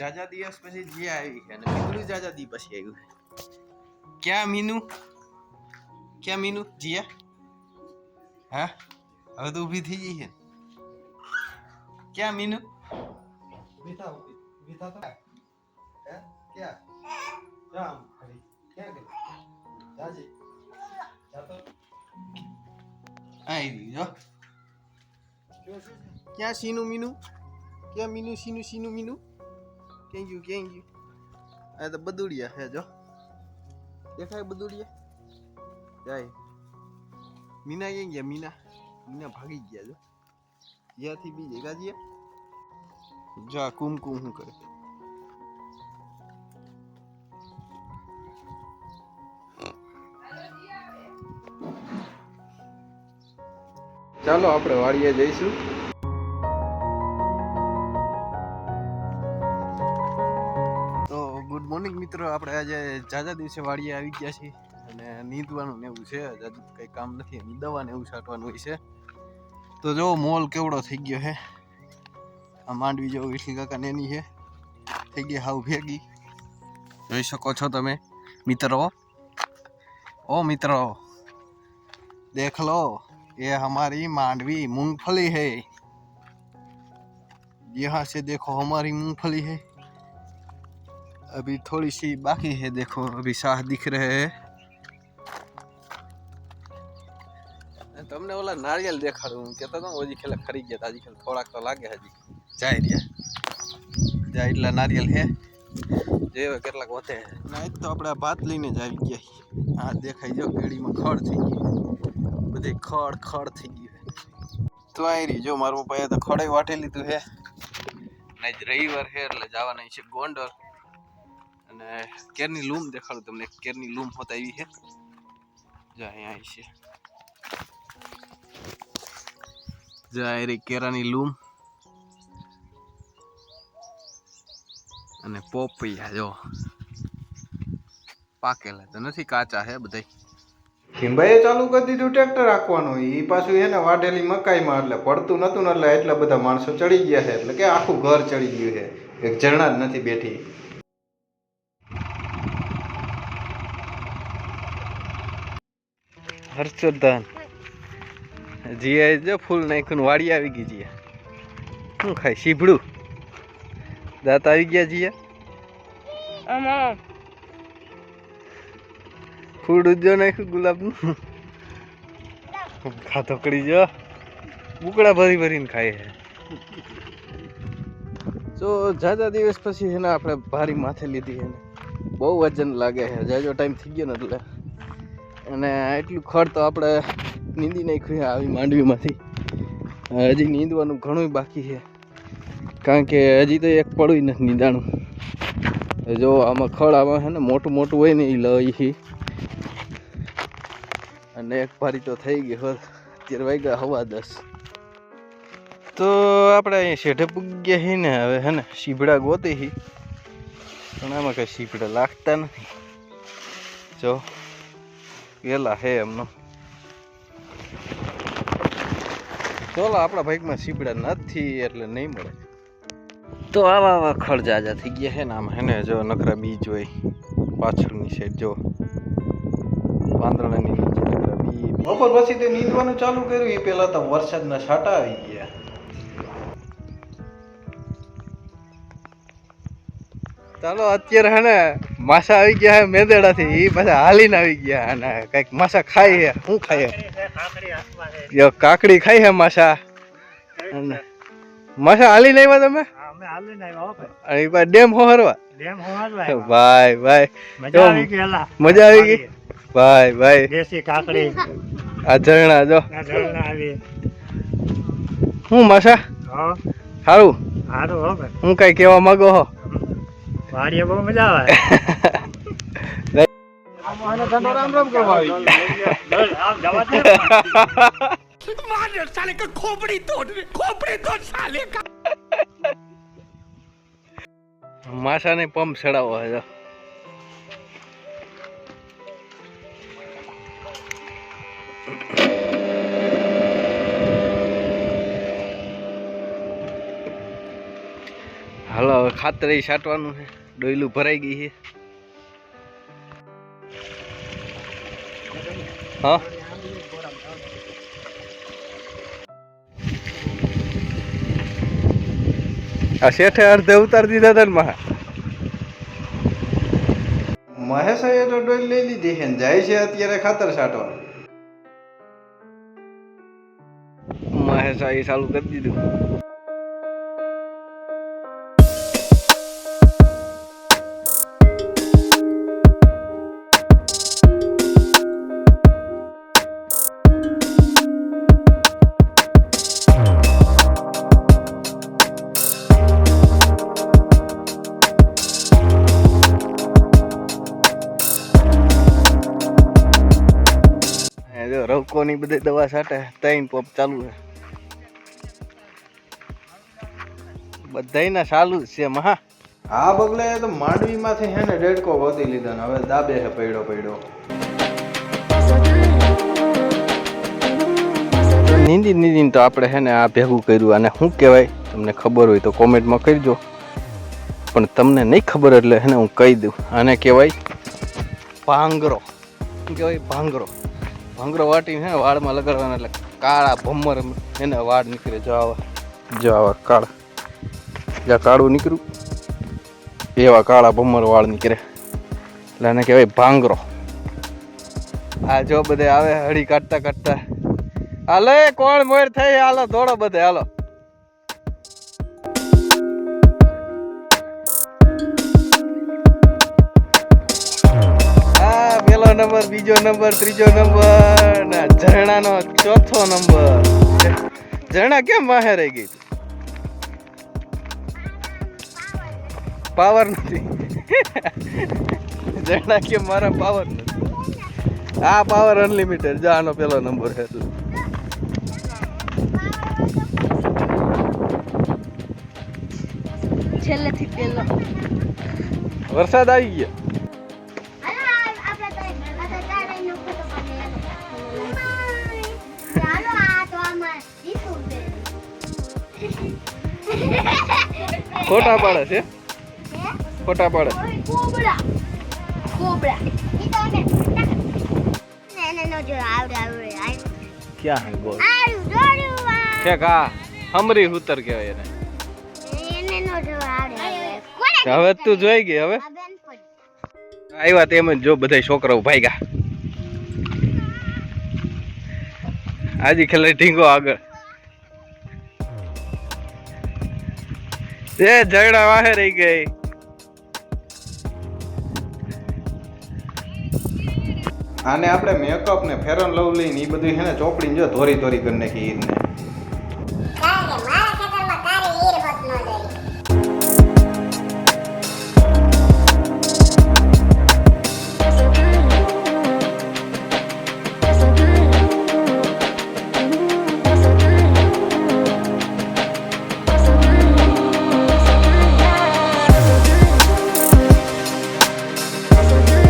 જાજા દિવસ પછી જે આવી છે અને મીનુ જાજા દી પછી આવ્યું ક્યાં મીનુ? ક્યાં મીનુ? જીયા? હા? હવે તો ઊભી થઈ ગઈ છે ક્યાં મીનુ? વિથા વિથા તો હે? ક્યાં? રામ ખરી ક્યાં ગઈ જાજી. જાતો આવી જો. ક્યાં સીનું મીનુ? ક્યાં મીનુ સીનું સીનું મીનુ? ક્યાં ગયું ક્યાં ગયું આ તો બદુડિયા છે, જો. દેખાય બદુડિયા? જાય. મીના ક્યાં ગયા? મીના. મીના ભાગી ગયા, જો. જ્યાંથી બી ગાજીયા જો જા કુમકુમ હું કરે? ચાલો, આપણે વાડીએ જઈશું. મિત્રો આપણે આજે જાજા દિવસે વાડીએ આવી ગયા છીએ અને નીંદવાનું ને એવું છે જાજુ કંઈ કામ નથી અને દવા ને એવું છાંટવાનું હોય છે તો જો મોલ કેવડો થઈ ગયો છે આ માંડવી જો વિઠલી કાકા એની છે થઈ ગઈ હાવ ભેગી જોઈ શકો છો તમે મિત્રો ઓ મિત્રો દેખ લો ये हमारी मांडवी मूंगफली है यहाँ से देखो हमारी मूंगफली है अभी थोड़ी सी बाकी है देखो अभी शाह दिख रहे हैं તમને ઓલા નારિયેલ દેખાડું હું કહેતો હતો ઓજી ખેલે ખરી ગયા તાજી ખેલે થોડાક તો લાગે હજી જાય રહ્યા જાય એટલા નારિયેલ હે જે કેટલાક વધે ના તો આપણે ભાત લઈને જ આવી ગયા હા દેખાય જો કેડીમાં ખડ થઈ ગયું બધી ખડ ખડ થઈ ગયું તો આ રહી જો મારા પપ્પાએ તો ખડે વાટી લીધું છે ને આજ રવિવાર છે એટલે જવાના છે ગોંડલ અને કેરની લૂમ દેખાડું તમને. કેરની લૂમ હોત આવી છે. જો અહીંયા આવી છે. જો અને પોપૈયા, જો. પાકેલા તો નથી, કાચા છે બધા ખીંભાઈએ ચાલુ કરી દીધું ટ્રેક્ટર રાખવાનું એ પાછું એને વાઢેલી મકાઈમાં એટલે પડતું નતું ને, એટલે એટલા બધા માણસો ચડી ગયા છે. એટલે કે આખું ઘર ચડી ગયું છે. એક ઝરણા જ નથી બેઠી. હર્ષવર્ધન. જીએ જો ફૂલ નાખ્યું વાડી આવી ગઈ જીએ. શું ખાય? શીભડું દાંત આવી ગયા જીએ? ફૂડ ઉજો નાખ્યું ગુલાબનું. ખાતો કરી જો. બુકડા ભરી ભરીને ખાય છે. તો જાજા દિવસ પછી છે ને આપણે ભારી માથે લીધી છે ને. બહુ વજન લાગે છે. જાજો ટાઈમ થઈ ગયો ને એટલે. અને એટલું ખડ તો આપણે નીંદી નાખ્યું આવી માંડવીમાંથી. હજી નીંદવાનું ઘણું બાકી છે. કારણ કે હજી તો એક પડું નથી નીંદાણું. જો આમાં ખડ આમાં છે ને, મોટું મોટું હોય ને એ લઈ અને એક ભારી તો થઈ ગઈ હોત અત્યારે વાગ્યા હવા દસ. તો આપણે અહીંયા શેઠે પૂગ્યા ગયા છીએ ને, હવે હે ને, શીભડા ગોતી હી. પણ આમાં કઈ શીભડા લાગતા નથી. જો. વેલા હે એમનો. ચોલો, આપણા ભાગમાં સીપડા નથી એટલે નહીં મળે. તો આવા આવા ખડ જાજા થઈ ગયા હે ને આમ હે ને, જો નકરા બીજ હોય, પાછળની સાઈડ જો. પાંદડાની નીચે નકરા બી બપોર પછી તે નીંદવાનું ચાલુ કર્યું એ પહેલાં તો વરસાદના છાંટા આવી ગયા. ચાલો અત્યારે હે ને માસા આવી ગયા હે મેંદેડાથી. એ પાછા હાલીને આવી ગયા અને કંઈક માસા ખાય હે. શું ખાય હે? કાકડી ખાઈ હે માસા. માસા હાલીને આવ્યા તમે અને એ ડેમ હોરવા ડેમ ભાઈ ભાઈ. મજા આવી ગઈ ભાઈ ભાઈ. દેશી કાકડી. આ ઝરણા જો. હું માસા? સારું સારું હું કઈ કેવા માંગો હો? વાડીએ બહુ મજા આવે. રામ રામ પંપ ચડાવો છે હાલો ખાતર છાંટવાનું છે. ડોયલું ભરાઈ ગઈ છે. હા? આ શેઠે અડધે ઉતારી દીધા હતા ને મહા. મહેશાએ તો ડોલ લઈ લીધી છે જાય છે અત્યારે ખાતર છાંટવા. મહેશ ચાલુ કરી દીધું. જો રવકોની બધી દવા છાંટે ત્રણ પંપ ચાલુ છે. બધાયના ચાલુ જ છે મહા આ બગલે તો માંડવીમાંથી હે ને ડેડકો વધી લીધો ને હવે દાબે હે પડ્યો પડ્યો. નીંદી નીંદીને તો આપણે હે ને આ ભેગું કર્યું અને શું કહેવાય? તમને ખબર હોય તો કોમેન્ટમાં કરજો પણ તમને નહીં ખબર એટલે હે ને હું કહી દઉં. આને કહેવાય ભાંગરો. શું કહેવાય? ભાંગરો. ભાંગરો વાટીને વાળમાં લગાડવાના એટલે કાળા ભમર એને વાળ નીકળે જો આવા. જો આવા કાળા. જ્યાં કાળું નીકળ્યું. એવા કાળા ભમર વાળ નીકળે. એટલે એને કહેવાય ભાંગરો. આ જો બધે આવે હળી કાઢતા કાઢતા. હાલે, કોણ મોર થઈ? હાલો, દોડો બધે, હાલો. નંબર બીજો નંબર ત્રીજો નંબર ને ઝરણાનો ચોથો નંબર. ઝરણા કેમ બહાર રહી ગઈ? પાવર નથી. ઝરણા કેમ મારા પાવર નથી? આ પાવર અનલિમિટેડ જો આનો પેલો નંબર હતો છેલ્લેથી પેલો વરસાદ આવી ગયો. ખોટા પાડે છે? ખોટા પાડે. કોબરા. કોબરા. ક્યાં હે બોલ દોડ્યું કે કા? હમરી હુતર કહેવાય એને. એને નો જો આવડે કોને હવે તું જોઈ ગઈ હવે? આવ્યા તેમ જ જો બધા છોકરાઓ ભાઈ ગયા આજે ખેલે ઢીંગો આગળ. એ ઝઘડા વાહે રહી ગઈ. આને આપણે મેકઅપ ને ફેરન લવલી ને એ બધું હે ને ચોપડીને જો ધોરી ધોરી કરી નાખી ઈદને